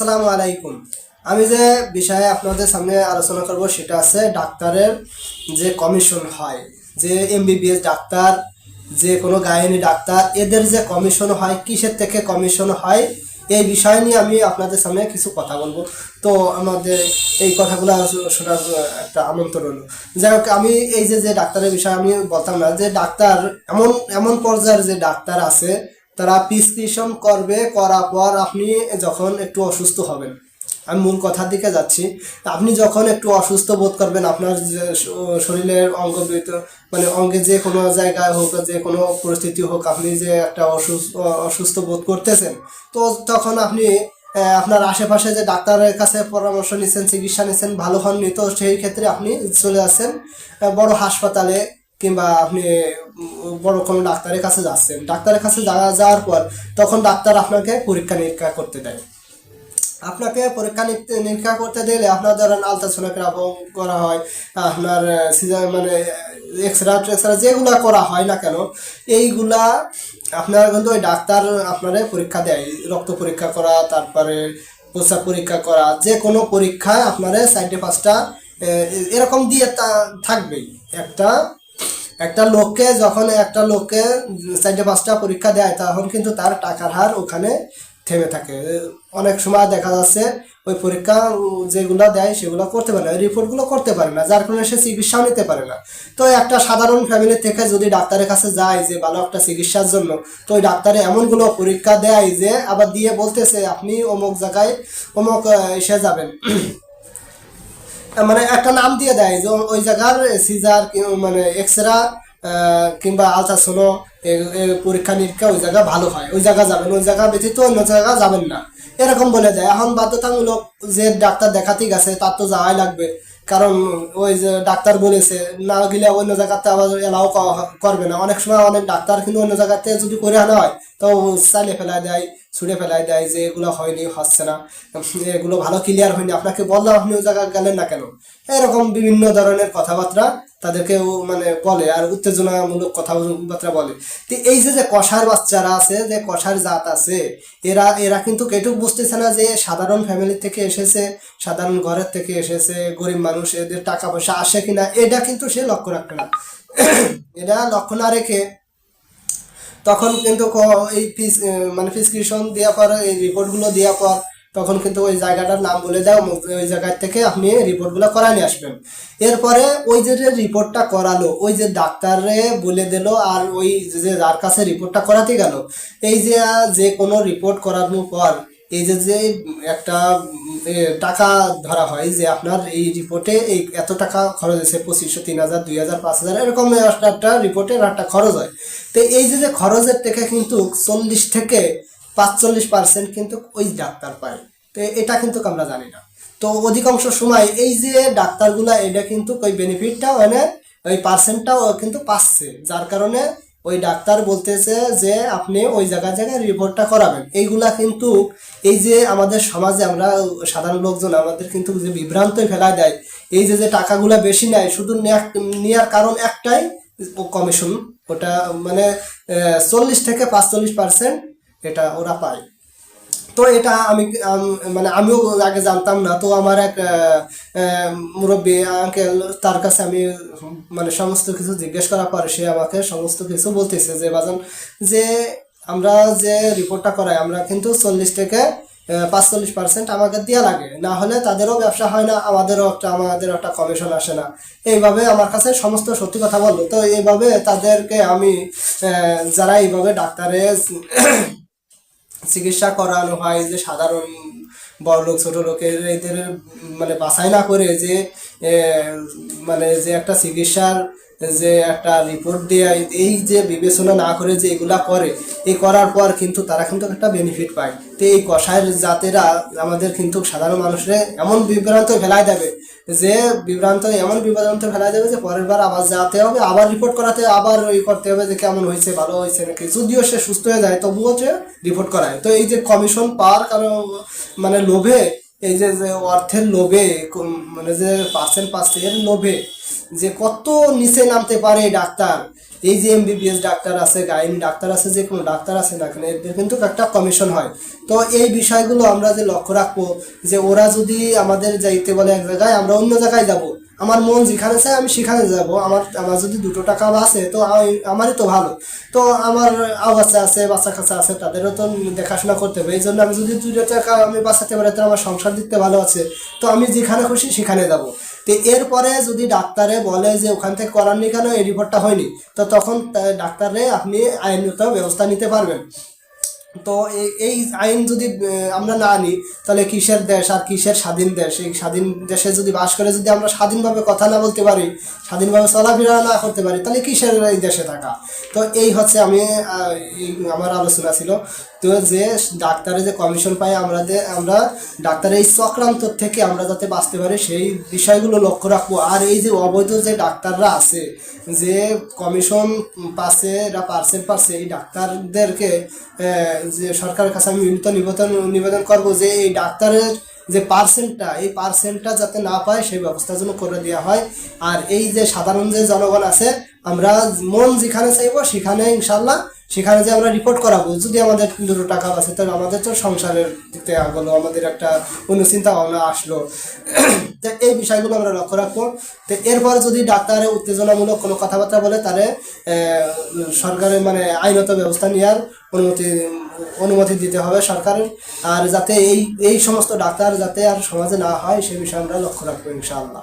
আসসালামু আলাইকুম। আমি যে বিষয়ে আপনাদের সামনে আলোচনা করব সেটা আছে ডাক্তারের যে কমিশন হয়, যে এমবিবিএস ডাক্তার, যে কোনো গায়নি ডাক্তার, এদের যে কমিশন হয়, কিসের থেকে কমিশন হয়, এই বিষয় নিয়ে আমি আপনাদের সামনে কিছু কথা বলব। তো আমাদের এই কথাগুলো শোনার একটা আমন্ত্রণ যাই হোক, আমি এই যে যে ডাক্তারের বিষয়ে আমি বলতাম না, যে ডাক্তার এমন এমন পর্যায়ের যে ডাক্তার আছে তারা প্রিসক্রিপশন করবে করার পর আপনি যখন একটু অসুস্থ হবেন। আমি মূল কথার দিকে যাচ্ছি। আপনি যখন একটু অসুস্থ বোধ করবেন আপনার শরীরের অঙ্গ মানে অঙ্গে যে কোনো জায়গায় হোক যে কোনো পরিস্থিতি হোক আপনি যে একটা অসুস্থ অসুস্থ বোধ করতেছেন তো তখন আপনি আপনার আশেপাশে যে ডাক্তারের কাছে পরামর্শ নিচ্ছেন চিকিৎসা নিচ্ছেন ভালো হননি তো সেই ক্ষেত্রে আপনি চলে আসছেন আহ, বড় হাসপাতালে কিংবা আপনি বড় কোনো ডাক্তারের কাছে যাচ্ছেন, ডাক্তারের কাছে যাওয়া- যাওয়ার পর তখন ডাক্তার আপনাকে পরীক্ষা নিরীক্ষা করতে দেয়। আপনাকে পরীক্ষা নিরীক্ষা- করতে দিলে আপনার ধরেন আলট্রাসোনোগ্রাফ করা হয়, আপনার সিজার মানে এক্সরা টেক্সরা যেগুলা করা হয় না কেন, এইগুলা আপনার কিন্তু ওই ডাক্তার আপনারে পরীক্ষা দেয়। রক্ত পরীক্ষা করা, তারপরে প্রস্রাব পরীক্ষা করা, যে কোনো পরীক্ষায় আপনারে সাইডে পাঁচটা এরকম দিয়ে থাকবেই। একটা একটা লোককে যখন একটা লোককে চারটে পাঁচটা পরীক্ষা দেয়, তখন কিন্তু তার টাকার হার ওখানে থেমে থাকে। অনেক সময় দেখা যাচ্ছে ওই পরীক্ষা যেগুলো দেয় সেগুলো করতে পারে না রিপোর্টগুলো করতে পারে না, যার কারণে সে চিকিৎসাও নিতে পারে না। তো একটা সাধারণ ফ্যামিলি থেকে যদি ডাক্তারের কাছে যায় যে ভালো একটা চিকিৎসার জন্য, তো ওই ডাক্তারে এমনগুলো পরীক্ষা দেয় যে আবার দিয়ে বলতেছে, আপনি অমুক জায়গায় অমুক এসে যাবেন। মানে একটা নাম দিয়ে দেয়, যে ওই জায়গার সিজার মানে এক্সরা কিংবা আলট্রাসোনো পরীক্ষা নিরীক্ষা ওই জায়গা ভালো হয়। ওই জায়গা যাবেন, ওই জায়গা ব্যতীত অন্য জায়গা যাবেন না। এরকম বলে দেয়। এখন বাধ্যতামূলক যে ডাক্তার দেখাতেই গেছে, তার তো যাওয়াই লাগবে। কারণ ওই যে ডাক্তার বলেছে, না গেলে অন্য জায়গাতে আবার এলাও করবে না। অনেক সময় অনেক ডাক্তার কিন্তু অন্য জায়গাতে যদি করে আনা হয়, তো চাইলে ফেলায় দেয়, ছুড়ে ফেলায় দেয় যে এগুলো হয়নি, হচ্ছে না। এগুলো ভালো ক্লিয়ার হয়নি। আপনাকে বললাম, আপনি ওই জায়গায় গেলেন না কেন? এরকম বিভিন্ন ধরনের কথাবার্তা তাদেরকেও মানে বলে আর উত্তেজনামূলক কথাবার্তা বলে। তো এই যে যে কষার বাচ্চারা আছে, যে কষার জাত আছে, এরা এরা কিন্তু কেটুক বুঝতেছে না যে সাধারণ ফ্যামিলি থেকে এসেছে, সাধারণ ঘরের থেকে এসেছে, গরিব মানুষ এদের টাকা পয়সা আসে কিনা, এটা কিন্তু সে লক্ষ্য রাখে না। এটা লক্ষ্য না রেখে তখন কিন্তু এই ফিস মানে প্রেসক্রিপশন দেওয়ার পর, এই রিপোর্টগুলো দেওয়ার পর তখন কিন্তু ওই জায়গাটার নাম বলে দাও ওই জায়গা থেকে আপনি রিপোর্টগুলো করায় নিয়ে আসবেন। এরপরে ওই যে রিপোর্টটা করালো, ওই যে ডাক্তারে বলে দিল আর ওই যে যার কাছে রিপোর্টটা করাতে গেল, এই যে যে কোনো রিপোর্ট করানোর পর এই যে যে একটা টাকা ধরা হয় যে আপনার এই রিপোর্টে এই এত টাকা খরচ হয়েছে, পঁচিশশো তিন হাজার দুই হাজার পাঁচ হাজার এরকম একটা রিপোর্টের একটা খরচ হয়। তো এই যে যে খরচের থেকে কিন্তু চল্লিশ থেকে পাঁচচল্লিশ পার্সেন্ট কিন্তু ওই ডাক্তার পায়। তো এটা কিন্তু আমরা জানি না। তো অধিকাংশ সময় এই যে ডাক্তারগুলা, এটা কিন্তু ওই বেনিফিটটা মানে ওই পার্সেন্টটাও কিন্তু পাচ্ছে। যার কারণে ওই ডাক্তার বলতেছে যে আপনি ওই জায়গায় জায়গায় রিপোর্টটা করাবেন। এইগুলা কিন্তু এই যে আমাদের সমাজে আমরা সাধারণ লোকজন আমাদের কিন্তু যে বিভ্রান্ত ফেলা দেয়, এই যে যে টাকাগুলা বেশি নেয়, শুধু নেওয়ার কারণ একটাই কমিশন ওটা মানে চল্লিশ থেকে পাঁচচল্লিশ পার্সেন্ট এটা ওরা পায়। তো এটা আমি মানে আমিও আগে জানতাম না। তো আমার এক মুরব্বী আঙ্কেল তার কাছে আমি মানে সমস্ত কিছু জিজ্ঞেস করার পরে সে আমাকে সমস্ত কিছু বলতেছে যে, বাজান, যে আমরা যে রিপোর্টটা করাই, আমরা কিন্তু চল্লিশ থেকে পাঁচচল্লিশ পার্সেন্ট আমাকে দেওয়া লাগে। না হলে তাদেরও ব্যবসা হয় না, আমাদেরও একটা, আমাদের একটা কমিশন আসে না। এইভাবে আমার কাছে সমস্ত সত্যি কথা বলল। তো এইভাবে তাদেরকে আমি যারা এইভাবে ডাক্তারের চিকিৎসা করানো হয় যে সাধারণ বড় লোক ছোট লোকের এদের মানে বাছাই না করে যে মানে যে একটা চিকিৎসার যে একটা রিপোর্ট দেয়, এই যে বিবেচনা না করে যে এগুলা করে, এই করার পর কিন্তু তারা কিন্তু একটা বেনিফিট পায়। তো এই কষায়ের জাতেরা আমাদের কিন্তু সাধারণ মানুষের এমন বিভ্রান্ত ফেলাই দেবে যে, বিভ্রান্ত, এমন বিভ্রান্ত ফেলাই দেবে যে পরের বার আবার যেতে হবে, আবার রিপোর্ট করাতে, আবার ওই করতে হবে যে কেমন হয়েছে, ভালো হয়েছে নাকি। যদিও সে সুস্থ হয়ে যায়, তবুও যে রিপোর্ট করায়। তো এই যে কমিশন পাওয়ার কারণ মানে লোভে, এই যে যে অর্থের লোভে মানে যে পার্সেন্ট পার্সেন্ট লোভে যে কত নিচে নামতে পারে ডাক্তার এই যে এমবিবিএস ডাক্তার আছে, গাইনি ডাক্তার আছে, যে কোনো ডাক্তার আছে, না কেন, এদের কিন্তু একটা কমিশন হয়। তো এই বিষয়গুলো আমরা যে লক্ষ্য রাখব, যে ওরা যদি আমাদের যাইতে বলে এক জায়গায়, আমরা অন্য জায়গায় যাব। আমার মন যেখানে চায় আমি সেখানে যাব। আমার আমার যদি দুটো টাকা আছে তো আমারই তো ভালো। তো আমার আও বাচ্চা আছে, বাচ্চা কাচ্চা আছে, তাদেরও তো দেখাশোনা করতে হবে। এই জন্য আমি যদি দুটো টাকা আমি বাঁচাতে পারি তো আমার সংসার দিতে ভালো আছে। তো আমি যেখানে খুশি সেখানে যাব। তো এরপরে যদি ডাক্তারে বলে যে ওখান থেকে করাননি কেন, এই রিপোর্টটা হয়নি, তো তখন ডাক্তারে আপনি আইনত ব্যবস্থা নিতে পারবেন। তো এই- আইন যদি আমরা না নিই, তাহলে কিসের দেশ আর কিসের স্বাধীন দেশ? এই স্বাধীন দেশে যদি বাস করে যদি আমরা স্বাধীনভাবে কথা না বলতে পারি, স্বাধীনভাবে চলাফেরা না করতে পারি, তাহলে কিসের এই দেশে থাকা? তো এই হচ্ছে আমি আমার আলোচনা ছিল। তো যে ডাক্তারে যে কমিশন পাই আমরা যে আমরা ডাক্তারের এই চক্রান্ত থেকে আমরা যাতে বাঁচতে পারি, সেই বিষয়গুলো লক্ষ্য রাখব। আর এই যে অবৈধ যে ডাক্তাররা আছে, যে কমিশন পাচ্ছে বা পার্সেন্ট পাচ্ছে, এই ডাক্তারদেরকে যে সরকারের কাছে আমি মিলিত নিবেদন নিবেদন করব যে এই ডাক্তারের যে পার্সেন্টটা এই পার্সেন্টটা যাতে না পায়, সেই ব্যবস্থা যেন করে দেওয়া হয়। আর এই যে সাধারণ যে জনগণ আছে, আমরা মন যেখানে চাইব, সেখানে ইনশাল্লাহ সেখানে যে আমরা রিপোর্ট করাবো, যদি আমাদের দুটো টাকা আছে তাহলে আমাদের তো সংসারের দিতে আগলো, আমাদের একটা অন্য চিন্তা ভাবনা আসলো। তো এই বিষয়গুলো আমরা লক্ষ্য রাখব। তো এরপর যদি ডাক্তারের উত্তেজনামূলক কোনো কথাবার্তা বলে, তাহলে সরকারের মানে আইনত ব্যবস্থা নেওয়ার অনুমতি অনুমতি দিতে হবে সরকারের। আর যাতে এই এই সমস্ত ডাক্তার যাতে আর সমাজে না হয়, সে বিষয়ে আমরা লক্ষ্য রাখব ইনশাআল্লাহ।